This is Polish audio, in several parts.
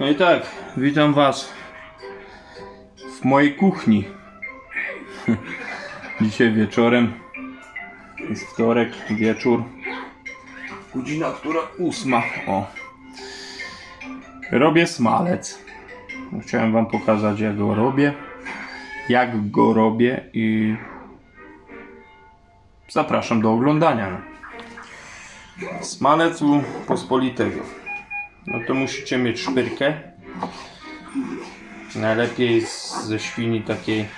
No i tak, witam Was w mojej kuchni. Dzisiaj wieczorem jest wtorek, wieczór. Godzina, która ósma. O. Robię smalec. Chciałem Wam pokazać, jak go robię. Jak go robię i zapraszam do oglądania. Smalec u pospolitego. No to musicie mieć szpyrkę. Najlepiej ze świni takiej,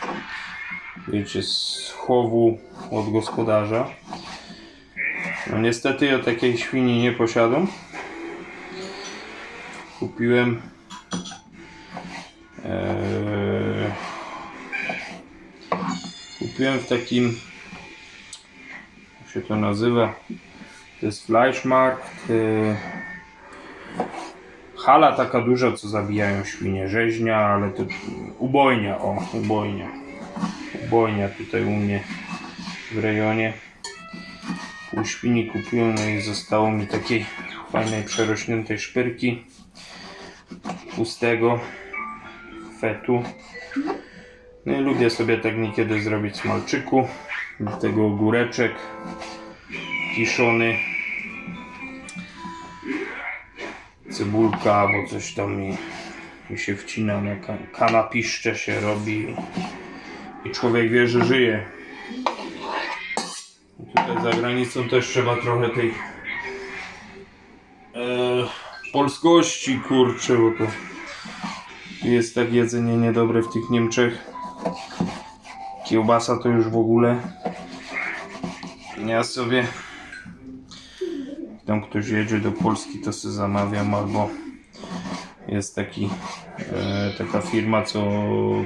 wiecie, z chowu od gospodarza. No niestety ja takiej świni nie posiadam. Kupiłem eee, kupiłem w takim jak się to nazywa to jest Fleischmarkt eee, hala taka duża co zabijają świnie. Rzeźnia ale to ubojnia o ubojnia. Ubojnia tutaj u mnie w rejonie. Pół świni kupiłem no i zostało mi takiej fajnej przerośniętej szpyrki pustego fetu. No i lubię sobie tak niekiedy zrobić smalczyku do tego ogóreczek kiszony cebulka albo coś tam mi, mi się wcina na ka- kanapiszcze się robi i człowiek wie, że żyje Tutaj za granicą też trzeba trochę tej e, polskości, kurczę, bo to jest tak jedzenie niedobre w tych Niemczech. Kiełbasa to już w ogóle. Ja sobie tam ktoś jedzie do Polski to sobie zamawiam albo jest taki e, taka firma co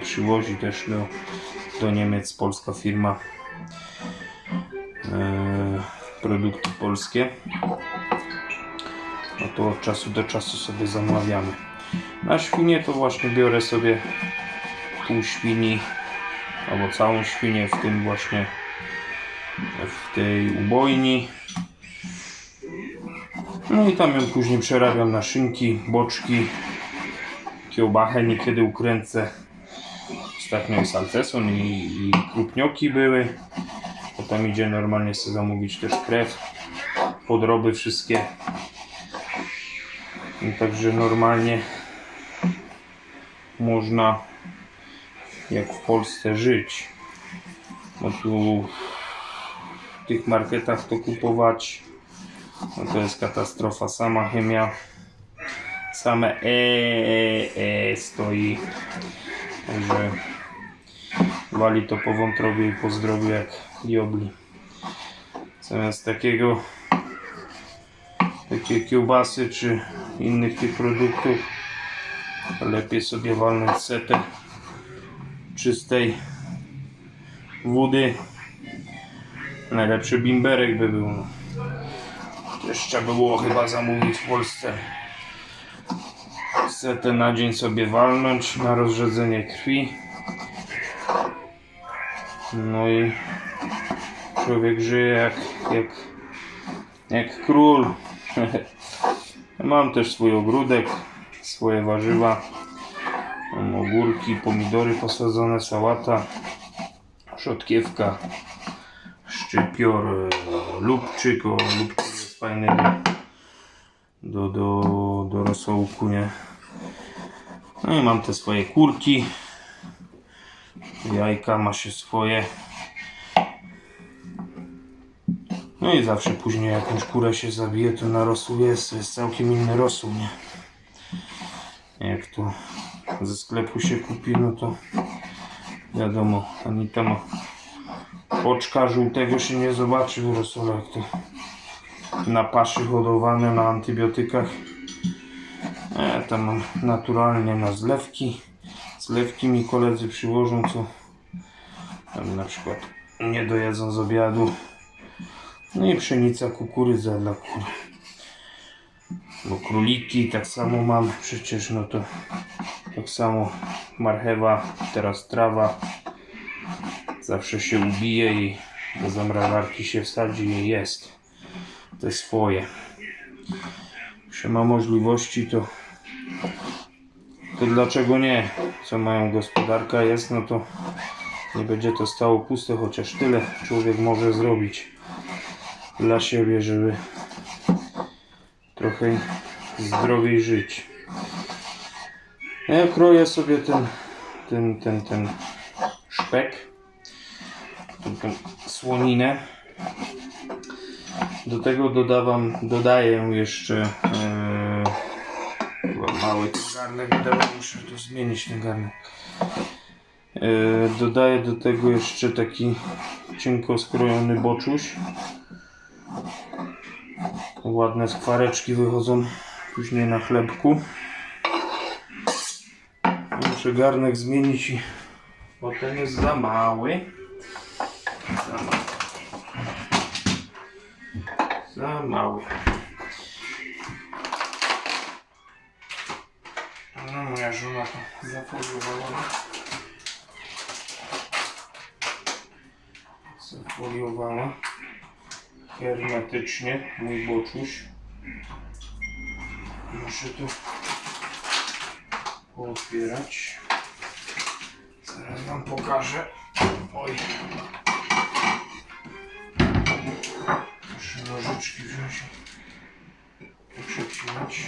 przywozi też do, do Niemiec polska firma e, produkty polskie. No to od czasu do czasu sobie zamawiamy. Na świnie to właśnie biorę sobie pół świni albo całą świnię w tym właśnie w tej ubojni. No i tam ją później przerabiam na szynki, boczki, kiełbachę niekiedy ukręcę. Ostatnio i salceson i, i krupnioki były. Potem idzie normalnie sobie zamówić też krew, podroby wszystkie. I także normalnie można jak w Polsce żyć. Bo tu w tych marketach to kupować no to jest katastrofa. Sama chemia, same e, e, e stoi. Także wali to po wątrobie i po zdrowiu jak diobli. Zamiast takiego takie kiełbasy czy innych tych produktów lepiej sobie walnąć setę czystej wody. Najlepszy bimberek by był. Też trzeba było chyba zamówić w Polsce. Setę na dzień sobie walnąć na rozrzedzenie krwi. No i człowiek żyje jak, jak, jak król. Mam też swój ogródek, swoje warzywa. Mam ogórki, pomidory posadzone, sałata, szotkiewka, szczypior, e, lubczyk. O, lubczyk fajny do, do, do, rosołku, nie? No i mam te swoje kurki. Jajka ma się swoje. No i zawsze później jakąś kurę się zabije, to na rosół jest, to jest całkiem inny rosół, nie? Jak to ze sklepu się kupi, no to wiadomo, ani tam oczka żółtego się nie zobaczy w rosole, jak to na paszy hodowane na antybiotykach. Ja tam mam naturalnie na zlewki. Zlewki mi koledzy przyłożą, co tam na przykład nie dojedzą z obiadu. No i pszenica, kukurydza dla kur. Bo króliki tak samo mam przecież, no to tak samo marchewa, teraz trawa. Zawsze się ubije i do zamrażarki się wsadzi i jest. Jest swoje. Jeśli ma możliwości, to to dlaczego nie? Co mają gospodarka jest, no to nie będzie to stało puste, chociaż tyle człowiek może zrobić dla siebie, żeby trochę zdrowiej żyć. Ja kroję sobie ten, ten, ten, ten szpek, tą, tą słoninę. Do tego dodawam, dodaję jeszcze chyba mały garnek, wydaje muszę to zmienić ten garnek. E, dodaję do tego jeszcze taki cienko skrojony boczuś. Ładne skwareczki wychodzą później na chlebku. Muszę garnek zmienić, bo ten jest za mały. Za mały. Za mały. No moja żona to zafoliowała. Zafoliowała hermetycznie mój boczuś. Muszę to pootwierać. Zaraz wam pokażę. Oj. Nożyczki wziąć. i Przecinać.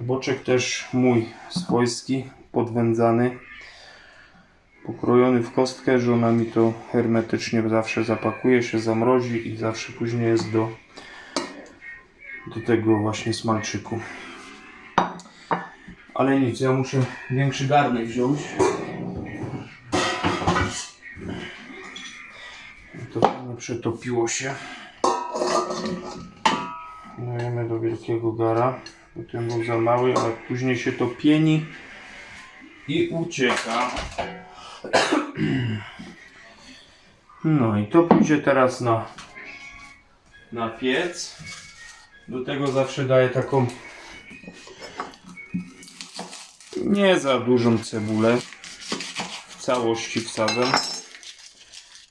Boczek też mój swojski, podwędzany, pokrojony w kostkę. Żona mi to hermetycznie zawsze zapakuje, się zamrozi i zawsze później jest do, do tego właśnie smalczyku. Ale nic, ja muszę większy garnek wziąć. To fajnie przetopiło się. Dajemy do wielkiego gara. Ten był za mały, ale później się to pieni i ucieka. No i to pójdzie teraz na, na piec. Do tego zawsze daję taką nie za dużą cebulę. W całości wsadzam.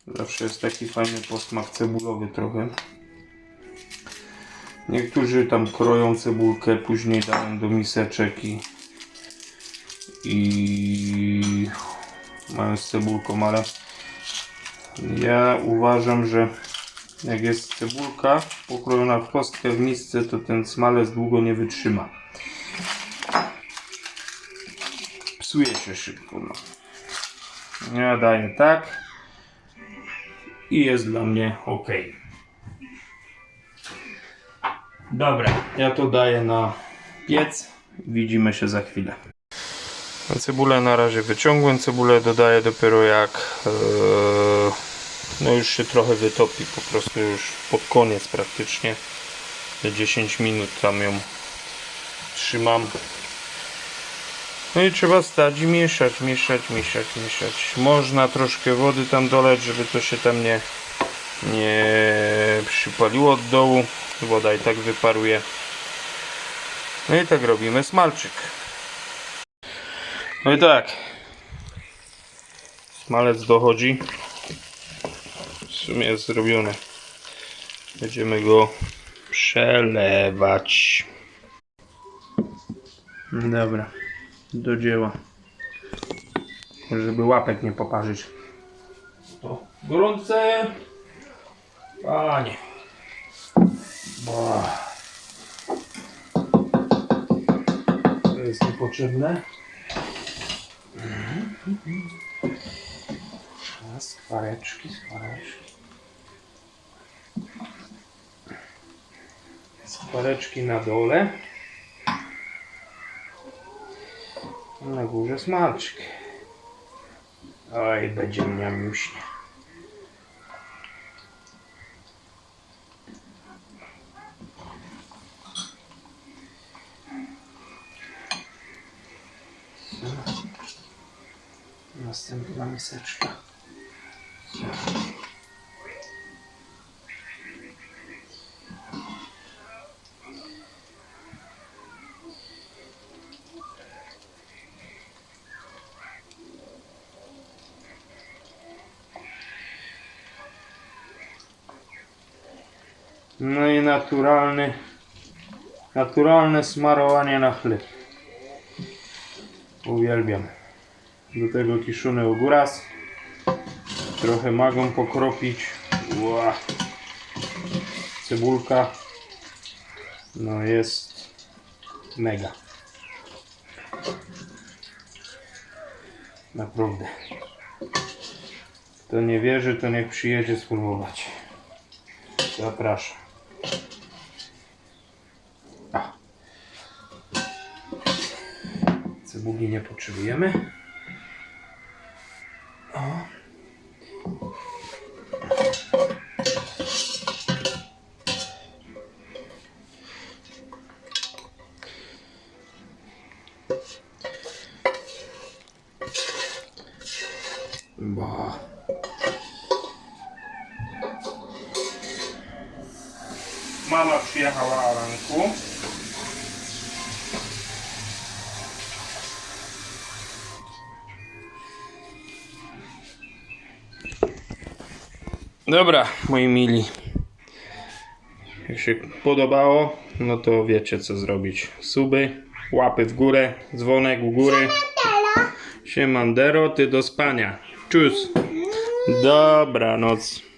Zawsze jest taki fajny posmak cebulowy trochę. Niektórzy tam kroją cebulkę, później dają do miseczek i, i mają z cebulką, ale ja uważam, że jak jest cebulka pokrojona w kostkę w misce, to ten smalec długo nie wytrzyma. Psuje się szybko. No. Ja daję tak i jest dla mnie ok. Dobra, ja to daję na piec. Widzimy się za chwilę. Cebulę na razie wyciągłem. Cebulę dodaję dopiero jak e, no już się trochę wytopi. Po prostu już pod koniec praktycznie. Te 10 minut tam ją trzymam. No i trzeba stać i mieszać, mieszać, mieszać, mieszać. Można troszkę wody tam doleć, żeby to się tam nie, nie przypaliło od dołu. Woda i tak wyparuje. No i tak robimy smalczyk. No i tak. Smalec dochodzi. Sumie jest zrobiony. Będziemy go przelewać. Dobra. Do dzieła. Żeby łapek nie poparzyć. To gorące. Panie. Bo. To jest niepotrzebne. A, skwareczki, skwareczki. Skwareczki na dole. Na górze smalczyk. Oj, będzie miamiuśnie. Następna miseczka. No i naturalny, naturalne smarowanie na chleb. Uwielbiam. Do tego kiszony ogóras. Trochę magą pokropić. Ła. Cebulka. No jest mega. Naprawdę. Kto nie wierzy, to niech przyjedzie spróbować. Zapraszam. Cebuli nie potrzebujemy. O. Ba. Mama przyjechała o ranku. Dobra, moi mili. Jak się podobało, no to wiecie co zrobić. Suby, łapy w górę, dzwonek u góry. Siemandero, ty do spania. Czus. Dobranoc.